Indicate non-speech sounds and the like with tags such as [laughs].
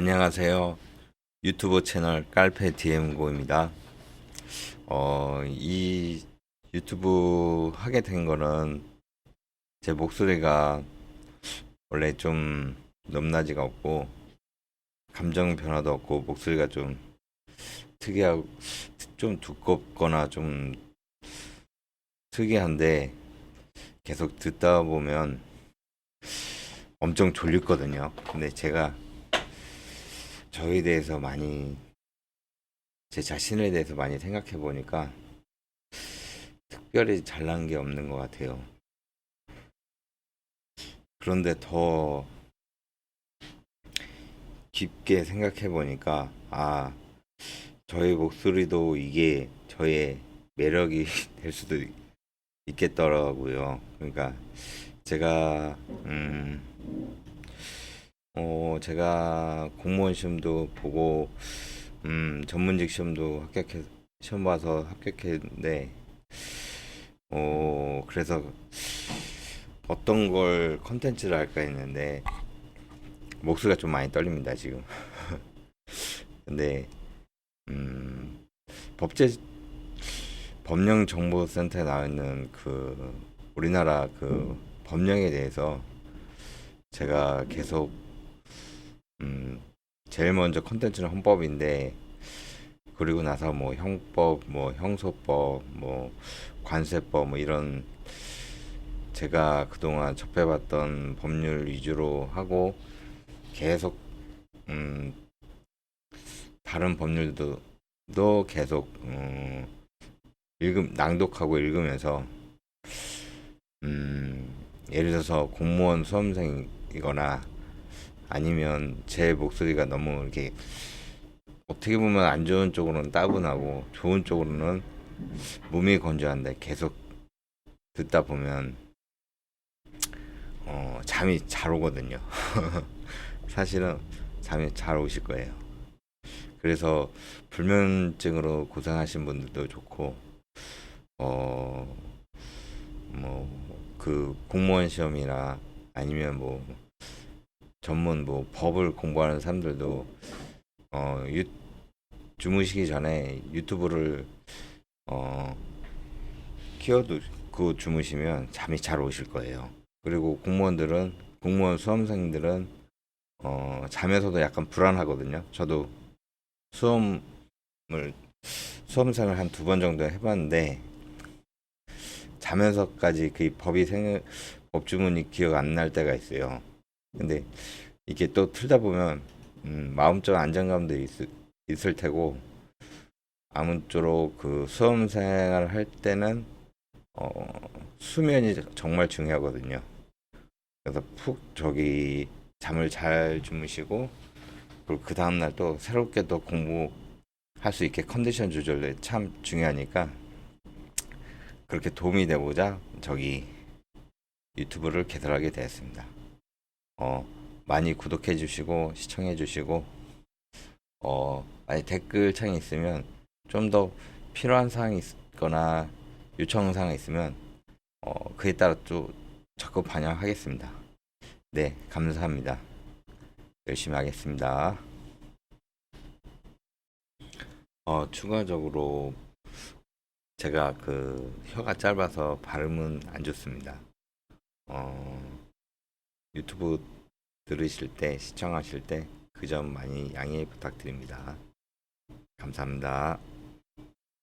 안녕하세요. 유튜브 채널 깔페 DM고입니다. 어, 이 유튜브 하게 된 거는 제 목소리가 원래 좀 넘나지가 없고 감정 변화도 없고 목소리가 좀 특이하고 좀 두껍거나 좀 특이한데 계속 듣다 보면 엄청 졸리거든요. 근데 제가 저에 대해서 많이 제 자신에 대해서 많이 생각해 보니까 특별히 잘난 게 없는 것 같아요. 그런데 더 깊게 생각해 보니까 아 저의 목소리도 이게 저의 매력이 [laughs] 될 수도 있겠더라고요. 그러니까 제가 음, 어, 제가 공무원 시험도 보고 음, 전문직 시험도 합격해 시험 봐서 합격했는데 어, 그래서 어떤 걸 컨텐츠를 할까 했는데 목소리가 좀 많이 떨립니다, 지금. [laughs] 근데 음, 법제 법령정보센터에 나와 있는 그 우리나라 그 법령에 대해서 제가 계속 음 제일 먼저 컨텐츠는 헌법인데 그리고 나서 뭐 형법, 뭐 형소법, 뭐 관세법 뭐 이런 제가 그동안 접해봤던 법률 위주로 하고 계속 음 다른 법률도 도 계속 음 읽음 낭독하고 읽으면서 음 예를 들어서 공무원 수험생이거나 아니면 제 목소리가 너무 이렇게 어떻게 보면 안 좋은 쪽으로는 따분하고 좋은 쪽으로는 몸이 건조한데 계속 듣다 보면 어 잠이 잘 오거든요. [laughs] 사실은 잠이 잘 오실 거예요. 그래서 불면증으로 고생하신 분들도 좋고 어 뭐 그 공무원 시험이나 아니면 뭐 전문 뭐 법을 공부하는 사람들도 어 유, 주무시기 전에 유튜브를 어 키워두고 주무시면 잠이 잘 오실 거예요. 그리고 공무원들은 공무원 수험생들은 어 잠에서도 약간 불안하거든요. 저도 수험을 수험생을 한 두 번 정도 해봤는데 자면서까지 그 법이 생 법주문이 기억 안 날 때가 있어요. 근데 이게 또 틀다 보면 음, 마음적 안정감도 있, 있을 테고 아무쪼록 그 수험 생활을 할 때는 어, 수면이 정말 중요하거든요. 그래서 푹 저기 잠을 잘 주무시고 그리고 그 다음 날 또 새롭게 또 공부할 수 있게 컨디션 조절이 참 중요하니까 그렇게 도움이 되고자 저기 유튜브를 개설하게 되었습니다. 어, 많이 구독해 주시고 시청해 주시고 어, 만약 댓글창에 있으면 좀 더 필요한 사항이 있거나 요청 사항이 있으면 어, 그에 따라 또 적극 반영하겠습니다. 네, 감사합니다. 열심히 하겠습니다. 어, 추가적으로 제가 그 혀가 짧아서 발음은 안 좋습니다. 어, 유튜브 들으실 때, 시청하실 때 그 점 많이 양해 부탁드립니다. 감사합니다.